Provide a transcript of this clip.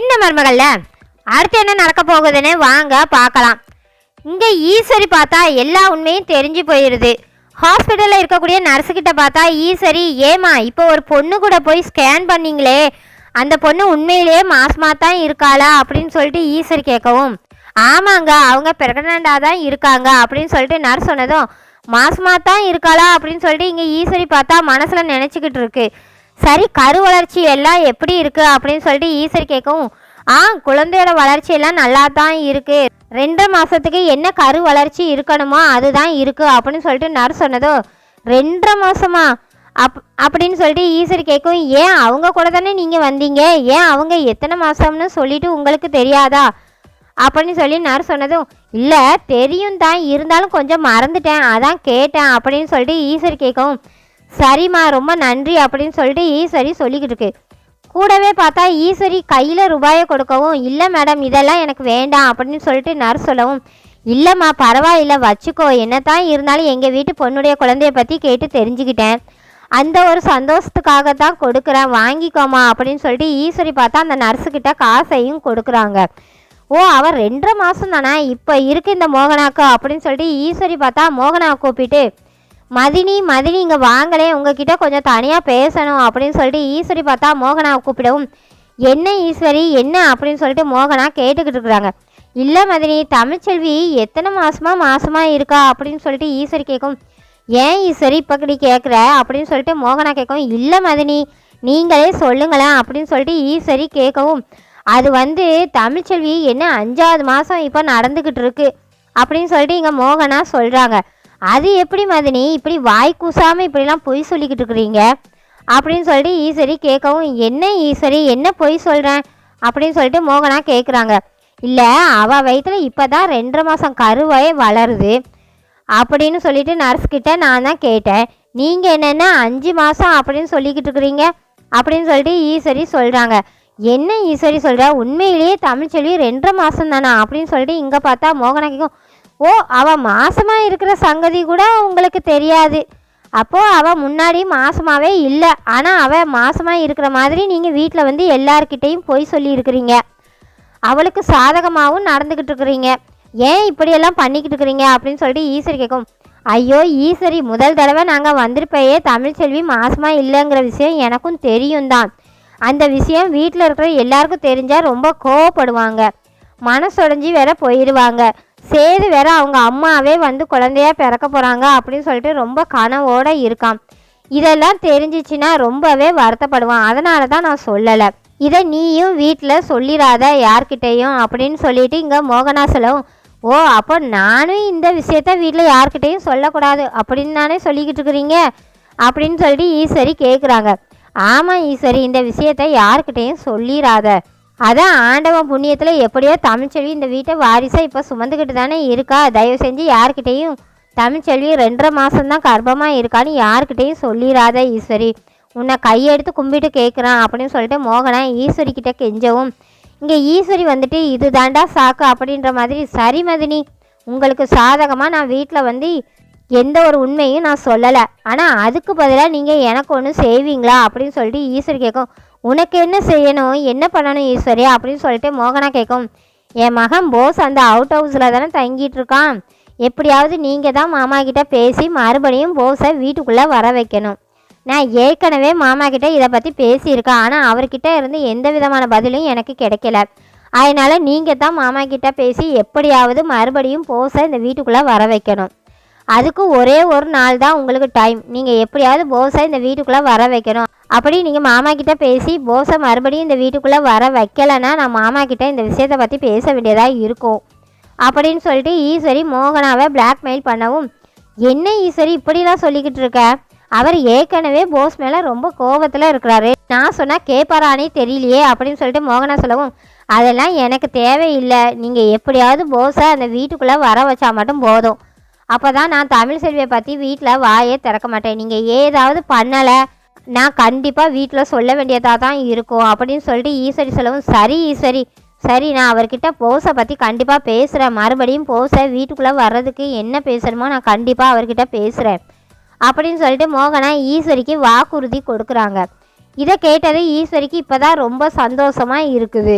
சின்ன மருமகள்ல. அடுத்து என்ன நடக்க போகுதுன்னு வாங்க பார்க்கலாம். இங்கே ஈஸ்வரி பார்த்தா எல்லா உண்மையும் தெரிஞ்சு போயிடுது ஹாஸ்பிட்டலில் இருக்கக்கூடிய நர்ஸுக்கிட்ட பார்த்தா ஈஸ்வரி ஏமா இப்போ ஒரு பொண்ணு கூட போய் ஸ்கேன் பண்ணீங்களே. அந்த பொண்ணு உண்மையிலேயே மாசமாக தான் இருக்காளா? அப்படின்னு சொல்லிட்டு ஈஸ்வரி கேட்கவும் ஆமாங்க அவங்க பிரெக்னண்டாக தான் இருக்காங்க. அப்படின்னு சொல்லிட்டு நர்ஸ் சொன்னதும் மாசமாக தான் இருக்காளா? அப்படின்னு சொல்லிட்டு இங்கே ஈஸ்வரி பார்த்தா மனசில் நினச்சிக்கிட்டு இருக்குது சரி கரு வளர்ச்சி எல்லாம் எப்படி இருக்கு அப்படின்னு சொல்லிட்டு ஈஸ்வரி கேட்கவும் ஆ குழந்தையோட வளர்ச்சி எல்லாம் நல்லா தான் இருக்கு. ரெண்டு மாசத்துக்கு என்ன கரு வளர்ச்சி இருக்கணுமோ அதுதான் இருக்கு அப்படின்னு சொல்லிட்டு நர்ஸ் சொன்னதோ ரெண்டரை மாசமா? அப் அப்படின்னு சொல்லிட்டு ஈஸ்வரி கேட்கும் ஏன் அவங்க கூட தானே நீங்கள் வந்தீங்க? ஏன் அவங்க எத்தனை மாதம்னு சொல்லிட்டு உங்களுக்கு தெரியாதா? அப்படின்னு சொல்லி நர்ஸ் சொன்னதும் இல்லை தெரியும் தான் இருந்தாலும் கொஞ்சம் மறந்துட்டேன் அதான் கேட்டேன் அப்படின்னு சொல்லிட்டு ஈஸ்வரி கேட்கவும் சரிம்மா ரொம்ப நன்றி அப்படின்னு சொல்லிட்டு ஈஸ்வரி சொல்லிக்கிட்டு இருக்கு. கூடவே பார்த்தா ஈஸ்வரி கையில் ரூபாயை கொடுக்கவும் இல்லை மேடம் இதெல்லாம் எனக்கு வேண்டாம் அப்படின்னு சொல்லிட்டு நர்ஸ் சொல்லவும் இல்லைம்மா பரவாயில்ல வச்சுக்கோ. என்ன தான் இருந்தாலும் எங்கள் வீட்டு பொண்ணுடைய குழந்தைய பற்றி கேட்டு தெரிஞ்சுக்கிட்டேன். அந்த ஒரு சந்தோஷத்துக்காக தான் கொடுக்குறேன். வாங்கிக்கோமா அப்படின்னு சொல்லிட்டு ஈஸ்வரி பார்த்தா அந்த நர்ஸுக்கிட்ட காசையும் கொடுக்குறாங்க. ஓ அவர் ரெண்டரை மாதம் தானே இப்போ இருக்கு இந்த மோகனாக்கு அப்படின்னு சொல்லிட்டு ஈஸ்வரி பார்த்தா மோகனா கூப்பிட்டு மதினி மதினி இங்கே வாங்களே. உங்ககிட்ட கொஞ்சம் தனியாக பேசணும் அப்படின்னு சொல்லிட்டு ஈஸ்வரி பார்த்தா மோகனாவை கூப்பிடவும் என்ன ஈஸ்வரி? என்ன? அப்படின்னு சொல்லிட்டு மோகனா கேட்டுக்கிட்டு இருக்கிறாங்க. இல்லை மதினி தமிழ்ச்செல்வி எத்தனை மாதமாக மாதமாக இருக்கா? அப்படின்னு சொல்லிட்டு ஈஸ்வரி கேட்கும் ஏன் ஈஸ்வரி இப்போ இப்படி கேட்குற அப்படின்னு சொல்லிட்டு மோகனா கேட்கும் இல்லை மதினி நீங்களே சொல்லுங்களேன். அப்படின்னு சொல்லிட்டு ஈஸ்வரி கேட்கவும் அது வந்து தமிழ்ச்செல்வி என்ன அஞ்சாவது மாதம் இப்போ நடந்துக்கிட்டு இருக்கு? அப்படின்னு சொல்லிட்டு இங்கே மோகனா சொல்கிறாங்க அது எப்படி மதினி? இப்படி வாய் கூசாமல் இப்படிலாம் பொய் சொல்லிக்கிட்டு இருக்கிறீங்க? அப்படின்னு சொல்லிட்டு ஈஸ்வரி கேட்கவும் என்ன ஈஸ்வரி? என்ன பொய் சொல்கிறேன் அப்படின்னு சொல்லிட்டு மோகனா கேட்குறாங்க இல்லை அவள் வயிற்றில் இப்போ தான் ரெண்டரை மாதம் கருவாயே வளருது. அப்படின்னு சொல்லிட்டு நர்ஸ்கிட்ட நான் தான் கேட்டேன். நீங்கள் என்னென்ன அஞ்சு மாதம் அப்படின்னு சொல்லிக்கிட்டு இருக்கிறீங்க? அப்படின்னு சொல்லிட்டு ஈஸ்வரி சொல்கிறாங்க என்ன ஈஸ்வரி சொல்கிற உண்மையிலேயே தமிழ்ச்செல்வி ரெண்டரை மாதம் தானே? அப்படின்னு சொல்லிட்டு இங்கே பார்த்தா மோகனா கேட்கும் ஓ அவள் மாசமாக இருக்கிற சங்கதி கூட உங்களுக்கு தெரியாது. அப்போது அவள் முன்னாடி மாசமாகவே இல்லை. ஆனால் அவள் மாசமாக இருக்கிற மாதிரி நீங்கள் வீட்டில் வந்து எல்லார்கிட்டேயும் போய் சொல்லியிருக்கிறீங்க. அவளுக்கு சாதகமாகவும் நடந்துக்கிட்டு இருக்கிறீங்க. ஏன் இப்படியெல்லாம் பண்ணிக்கிட்டு இருக்கிறீங்க அப்படின்னு சொல்லிட்டு ஈஸ்வரி கேட்கும். ஐயோ ஈஸ்வரி முதல் தடவை நாங்கள் வந்திருப்பையே தமிழ்ச்செல்வி மாசமாக இல்லைங்கிற விஷயம் எனக்கும் தெரியும் தான் அந்த விஷயம் வீட்டில் இருக்கிற எல்லாருக்கும் தெரிஞ்சால் ரொம்ப கோவப்படுவாங்க. மனசுடைஞ்சி வேற போயிடுவாங்க சேது வேற அவங்க அம்மாவே வந்து குழந்தையா பிறக்க போகிறாங்க அப்படின்னு சொல்லிட்டு ரொம்ப கனவோடு இருக்கான். இதெல்லாம் தெரிஞ்சிச்சுன்னா ரொம்பவே வருத்தப்படுவான். அதனால தான் நான் சொல்லலை. இதை நீயும் வீட்டில் சொல்லிடாத யார்கிட்டேயும் அப்படின்னு சொல்லிட்டு இங்கே மோகனாசலம் ஓ அப்போ நானும் இந்த விஷயத்த வீட்டில் யார்கிட்டேயும் சொல்லக்கூடாது அப்படின்னு தானே சொல்லிக்கிட்டு இருக்கிறீங்க? அப்படின்னு சொல்லிட்டு ஈஸ்வரி கேட்குறாங்க ஆமாம் ஈஸ்வரி இந்த விஷயத்த யார்கிட்டேயும் சொல்லிடாத அதான் ஆண்டவன் புண்ணியத்தில் எப்படியோ தமிழ்ச்செல்வி இந்த வீட்டை வாரிசாக இப்போ சுமந்துக்கிட்டு தானே இருக்கா? தயவு செஞ்சு யார்கிட்டேயும் தமிழ்ச்செல்வி ரெண்டரை மாதம்தான் கர்ப்பமாக இருக்கான்னு யார்கிட்டேயும் சொல்லிடாத ஈஸ்வரி. உன்னை கையெடுத்து கும்பிட்டு கேட்குறான் அப்படின்னு சொல்லிட்டு மோகனா ஈஸ்வரி கிட்ட கெஞ்சவும். இங்கே ஈஸ்வரி வந்துட்டு இது தாண்டா சாக்கு அப்படின்ற மாதிரி சரி மதினி உங்களுக்கு சாதகமாக நான் வீட்டில் வந்து எந்த ஒரு உண்மையும் நான் சொல்லலை. ஆனால் அதுக்கு பதிலாக நீங்கள் எனக்கு ஒன்று செய்வீங்களா அப்படின்னு சொல்லிட்டு ஈஸ்வரி கேட்கும். உனக்கு என்ன செய்யணும்? என்ன பண்ணணும் ஈஸ்வரி அப்படின்னு சொல்லிட்டு மோகனா கேட்கும் என் மகன் போஸ் அந்த அவுட் ஹவுஸில் தானே தங்கிட்டு இருக்கான். எப்படியாவது நீங்கள் தான் மாமா கிட்ட பேசி மறுபடியும் போஸை வீட்டுக்குள்ளே வர வைக்கணும். நான் ஏற்கனவே மாமா கிட்ட இதை பற்றி பேசியிருக்கேன். ஆனால் அவர்கிட்ட இருந்து எந்த விதமான பதிலும் எனக்கு கிடைக்கல. அதனால் நீங்கள் தான் மாமா கிட்ட பேசி எப்படியாவது மறுபடியும் போஸை இந்த வீட்டுக்குள்ளே வர வைக்கணும். அதுக்கு ஒரே ஒரு நாள் தான் உங்களுக்கு டைம் நீங்கள் எப்படியாவது போஸை இந்த வீட்டுக்குள்ளே வர வைக்கணும். அப்படி நீங்கள் மாமா கிட்ட பேசி போஸை மறுபடியும் இந்த வீட்டுக்குள்ளே வர வைக்கலைன்னா நான் மாமா கிட்ட இந்த விஷயத்தை பற்றி பேச வேண்டியதாக இருக்கும். அப்படின்னு சொல்லிட்டு ஈஸ்வரி மோகனாவை பிளாக்மெயில் பண்ணவும் என்ன ஈஸ்வரி இப்படிலாம் சொல்லிக்கிட்டு இருக்க? அவர் ஏற்கனவே போஸ் மேலே ரொம்ப கோபத்தில் இருக்கிறாரு. நான் சொன்னால் கேட்பாரானே தெரியலையே அப்படின்னு சொல்லிட்டு மோகனா சொல்லவும் அதெல்லாம் எனக்கு தேவையில்லை. நீங்கள் எப்படியாவது போஸை அந்த வீட்டுக்குள்ளே வர வச்சா மட்டும் போதும். அப்போ தான் நான் தமிழ் செல்வியை பற்றி வீட்டில் வாயே திறக்க மாட்டேன். நீங்கள் ஏதாவது பண்ணலை நான் கண்டிப்பாக வீட்டில் சொல்ல வேண்டியதாக தான் இருக்கும் அப்படின்னு சொல்லிட்டு ஈஸ்வரி சொல்லவும் சரி ஈஸ்வரி சரி நான் அவர்கிட்ட போஸை பற்றி கண்டிப்பாக பேசுகிறேன் மறுபடியும் போஸை வீட்டுக்குள்ளே வர்றதுக்கு என்ன பேசணுமோ நான் கண்டிப்பாக அவர்கிட்ட பேசுகிறேன் அப்படின்னு சொல்லிட்டு மோகனா ஈஸ்வரிக்கு வாக்குறுதி கொடுக்குறாங்க. இதை கேட்டது ஈஸ்வரிக்கு இப்போ தான் ரொம்ப சந்தோஷமாக இருக்குது.